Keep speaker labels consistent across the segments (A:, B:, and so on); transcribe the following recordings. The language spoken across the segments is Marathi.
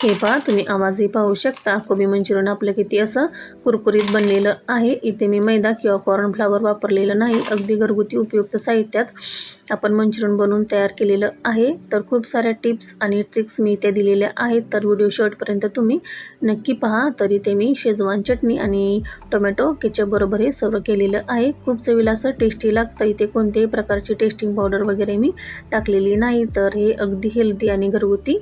A: हे पहा तुम्ही आवाजही पाहू शकता. कोबी मंचुरियन आपलं किती असं कुरकुरीत बनलेलं आहे. इथे मी मैदा किंवा कॉर्नफ्लावर वापरलेलं नाही. अगदी घरगुती उपयुक्त साहित्यात आपण मंचुरियन बनवून तयार केलेलं आहे. तर खूप साऱ्या टिप्स आणि ट्रिक्स मी इथे दिलेल्या आहेत. तर व्हिडिओ शेवटपर्यंत तुम्ही नक्की पहा. तर इथे मी शेजवान चटणी आणि टोमॅटो केचपबरोबर हे सर्व केलेलं आहे. खूप चवीला असं टेस्टी लागतं. इथे कोणत्याही प्रकारची टेस्टिंग पावडर वगैरे मी टाकलेली नाही. तर हे अगदी हेल्दी आणि घरगुती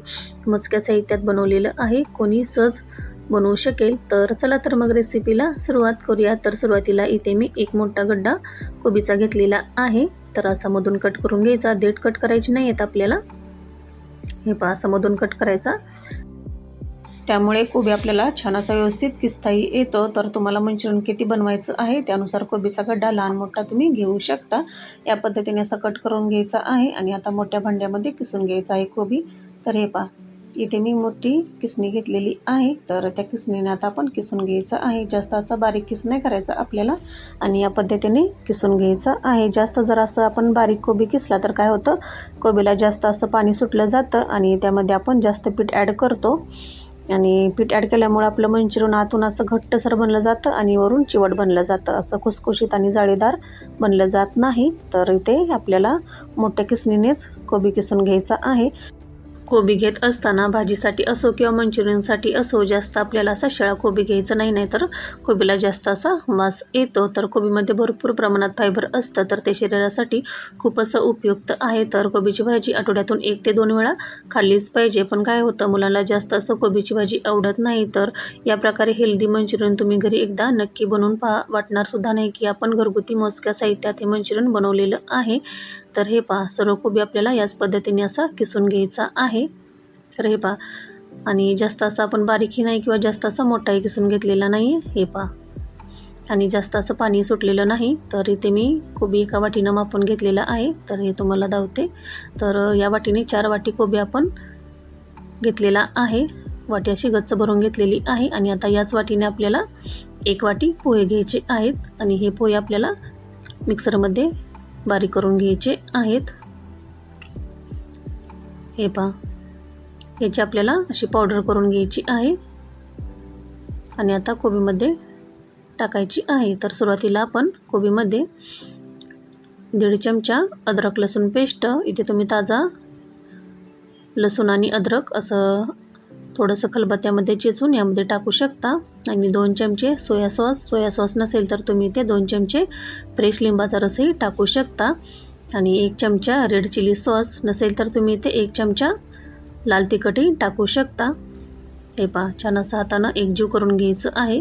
A: मोजक्या साहित्यात बनवलेलं आहे. कोणी सहज बनवू शकेल. तर चला तर मग रेसिपीला सुरुवात करूया. तर सुरुवातीला इथे मी एक मोठा गड्डा कोबीचा घेतलेला आहे. तर असा मधून कट करून घ्यायचा. देठ कट करायची नाही आहेत आपल्याला. हे पहा असं मधून कट करायचा. त्यामुळे कोबी आपल्याला छान असा व्यवस्थित किस्ताही येतो. तर तुम्हाला मंचुरियन किती बनवायचं आहे त्यानुसार कोबीचा गड्डा लहान मोठा तुम्ही घेऊ शकता. या पद्धतीने असा कट करून घ्यायचा आहे आणि आता मोठ्या भांड्यामध्ये किसून घ्यायचा आहे कोबी. तर हे पहा इथे मी मोठी किसणी घेतलेली आहे. तर त्या किसणीने आता आपण किसून घ्यायचं आहे. जास्त असं बारीक किस नाही करायचं आपल्याला. आणि या पद्धतीने किसून घ्यायचं आहे. जास्त जर असं आपण बारीक कोबी किसला तर काय होतं? कोबीला जास्त असं पाणी सुटलं जातं आणि त्यामध्ये आपण जास्त पीठ ॲड करतो. आणि पीठ ॲड केल्यामुळे आपलं मंचुरियन आतून असं घट्टसर बनलं जातं आणि वरून चिवट बनलं जातं. असं खुसखुशीत आणि जाळीदार बनलं जात नाही. तर इथे आपल्याला मोठ्या किसणीनेच कोबी किसून घ्यायचा आहे. कोबी घेत असताना भाजीसाठी असो किंवा मंचुरियनसाठी असो जास्त आपल्याला असा शेळा कोबी घ्यायचा नाही नाही तर कोबीला जास्त असा वास येतो. तर कोबीमध्ये भरपूर प्रमाणात फायबर असतं तर ते शरीरासाठी खूप असं उपयुक्त आहे. तर कोबीची भाजी आठवड्यातून एक ते दोन वेळा खाल्लीच पाहिजे. पण काय होतं मुलांना जास्त असं कोबीची भाजी आवडत नाही तर या प्रकारे हेल्दी मंचुरियन तुम्ही घरी एकदा नक्की बनवून पहा. वाटणारसुद्धा नाही की आपण घरगुती मोजक्या साहित्यात हे मंचुरियन बनवलेलं आहे. तर हे पहा सर्व कोबी आपल्याला याच पद्धतीने असा किसून घ्यायचा आहे. तर हे पहा. आणि जास्त असं आपण बारीकही नाही किंवा जास्त असा मोठाही किसून घेतलेला नाही हे पहा. आणि जास्त असं पाणी सुटलेलं नाही तर इथे मी कोबी एका वाटीनं मापून घेतलेलं आहे. तर हे तुम्हाला धावते तर या वाटीने चार वाटी कोबी आपण घेतलेला आहे. वाटी अशी गच्च भरून घेतलेली आहे आणि आता याच वाटीने आपल्याला एक वाटी पोहे घ्यायचे आहेत. आणि हे पोहे आपल्याला मिक्सरमध्ये बारीक करून घ्यायचे आहेत. हे पहा. याची आपल्याला अशी पावडर करून घ्यायची आहे. आणि आता कोबीमध्ये टाकायची आहे. तर सुरुवातीला आपण कोबीमध्ये दीड चमचा अद्रक लसूण पेस्ट इथे तुम्ही ताजा लसूण आणि अद्रक असं थोडंसं खलबत्त्यामध्ये चेचून यामध्ये टाकू शकता. आणि दोन चमचे सोया सॉस. सोया सॉस नसेल तर तुम्ही ते दोन चमचे फ्रेश लिंबाचा रसही टाकू शकता. आणि एक चमचा रेड चिली सॉस नसेल तर तुम्ही इथे एक चमचा लाल तिखटही टाकू शकता. हे पहा छान असं हातानं एकजीव करून घ्यायचं आहे.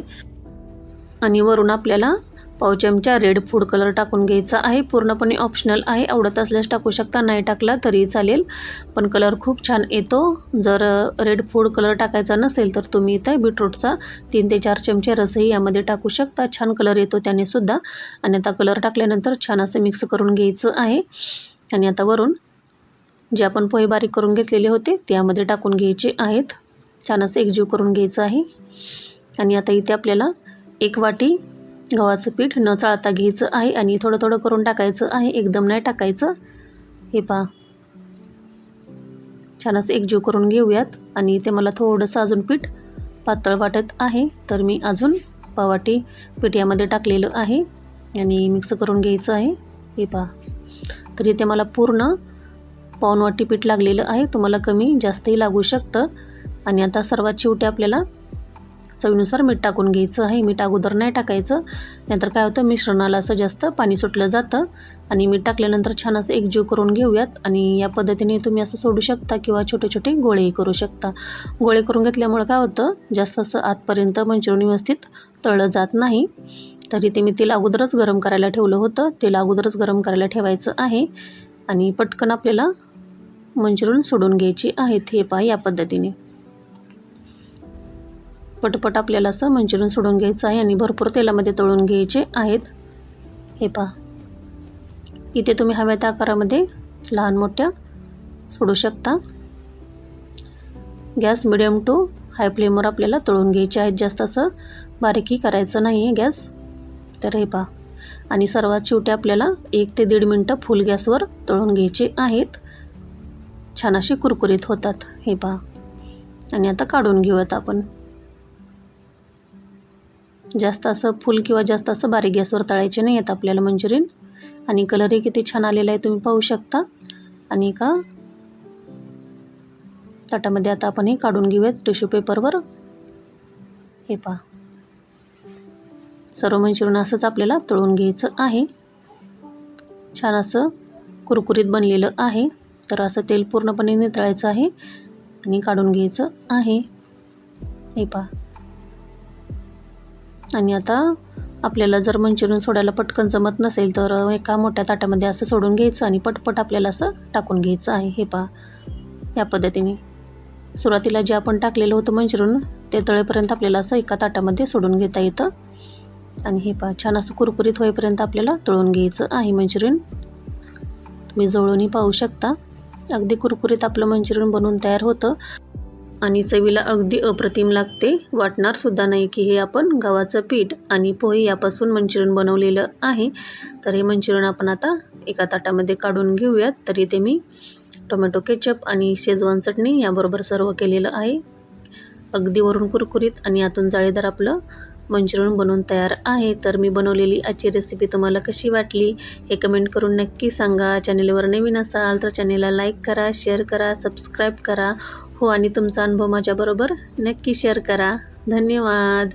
A: आणि वरून आपल्याला पाव चमचा रेड फूड कलर टाकून घ्यायचा आहे. पूर्णपणे ऑप्शनल आहे. आवडत असल्यास टाकू शकता नाही टाकला तरी चालेल. पण कलर खूप छान येतो. जर रेड फूड कलर टाकायचा नसेल तर तुम्ही इथं बीटरूटचा तीन ते चार चमचे रसही यामध्ये टाकू शकता. छान कलर येतो त्याने सुद्धा आणि आता कलर टाकल्यानंतर छान असं मिक्स करून घ्यायचं आहे. आणि आता वरून जे आपण पोहे बारीक करून घेतलेले होते त्यामध्ये टाकून घ्यायचे आहेत. छान असं एकजीव करून घ्यायचं आहे. आणि आता इथे आपल्याला एक वाटी गव्हाचं पीठ न चाळता घ्यायचं आहे आणि थोडं थोडं करून टाकायचं आहे. एकदम नाही टाकायचं. हे पहा. छान असं एकजीव करून घेऊयात. आणि ते मला थोडंसं अजून पीठ पातळ वाटत आहे. तर मी अजून पावाटी पीठ यामध्ये टाकलेलं आहे. आणि मिक्स करून घ्यायचं आहे. हे पहा. तर इथे मला पूर्ण पाऊन वाटी पीठ लागलेलं आहे. तुम्हाला कमी जास्तही लागू शकतं. आणि आता सर्वात शेवटी आपल्याला चवीनुसार मीठ टाकून घ्यायचं आहे. मीठ अगोदर नाही टाकायचं. नंतर काय होतं? मिश्रणाला असं जास्त पाणी सुटलं जातं. आणि मीठ टाकल्यानंतर छान असं एकजीव करून घेऊयात. आणि या पद्धतीने तुम्ही असं सोडू शकता किंवा छोटे छोटे गोळेही करू शकता. गोळे करून घेतल्यामुळे काय होतं? जास्त असं आतपर्यंत मंचुरियन व्यवस्थित तळलं जात नाही. तरी ते मी तेल अगोदरच गरम करायला ठेवलं होतं. तेल अगोदरच गरम करायला ठेवायचं आहे. आणि पटकन आपल्याला मंचुरियन सोडून घ्यायची आहेत हे पहा या पद्धतीने. पटपट आपल्याला असं मंचुरियन सोडून घ्यायचं आहे आणि भरपूर तेलामध्ये तळून घ्यायचे आहेत. हे पहा. इथे तुम्ही हव्या त्या आकारामध्ये लहान मोठ्या सोडू शकता. गॅस मिडियम टू हाय फ्लेमवर आपल्याला तळून घ्यायचे आहेत. जास्त असं बारीकही करायचं नाही आहे गॅस. तर हे पहा. आणि सर्वात शेवटी आपल्याला एक ते दीड मिनटं फुल गॅसवर तळून घ्यायचे आहेत. छान असे कुरकुरीत होतात. हे पहा. आणि आता काढून घेऊयात आपण. जास्त असं फुल किंवा जास्त असं बारीक गॅसवर तळायचे नाही आहेत आपल्याला मंचुरियन. आणि कलरही किती छान आलेला आहे तुम्ही पाहू शकता. आणि का? ताटामध्ये आता आपण हे काढून घेऊयात टिश्यू पेपरवर. हे पहा. सर्व मंचुरियन असंच आपल्याला तळून घ्यायचं आहे. छान असं कुरकुरीत बनलेलं आहे. तर असं तेल पूर्णपणे नितळायचं आहे आणि काढून घ्यायचं आहे. हे पहा. आणि आता आपल्याला जर मंचुरियन सोडायला पटकन जमत नसेल तर एका मोठ्या ताटामध्ये असं सोडून घ्यायचं आणि पटपट आपल्याला असं टाकून घ्यायचं आहे. हे पहा. या पद्धतीने. सुरुवातीला जे आपण टाकलेलं होतं मंचुरियन ते तळेपर्यंत आपल्याला असं एका ताटामध्ये सोडून घेता येतं. आणि हे पहा छान असं कुरकुरीत होईपर्यंत आपल्याला तळून घ्यायचं आहे मंचुरियन. तुम्ही जवळूनही पाहू शकता. अगदी कुरकुरीत आपलं मंचुरियन बनवून तयार होतं. आणि चवीला अगदी अप्रतिम लागते. वाटणारसुद्धा नाही की हे आपण गव्हाचं पीठ आणि पोहे यापासून मंचुरियन बनवलेलं आहे. तर हे मंचुरियन आपण आता एका ताटामध्ये काढून घेऊयात. तर इथे मी टोमॅटो केचप आणि शेजवान चटणी याबरोबर सर्व केलेलं आहे. अगदी वरून कुरकुरीत आणि आतून जाळीदार आपलं मंचुरियन बनवून तयार आहे. तर मी बनवलेली आजची रेसिपी तुम्हाला कशी वाटली हे कमेंट करून नक्की सांगा. चॅनेलवर नवीन असाल तर चॅनेलला लाईक करा शेअर करा सबस्क्राईब करा. हो आणि तुमचा अनुभव माझ्याबरोबर नक्की शेअर करा. धन्यवाद.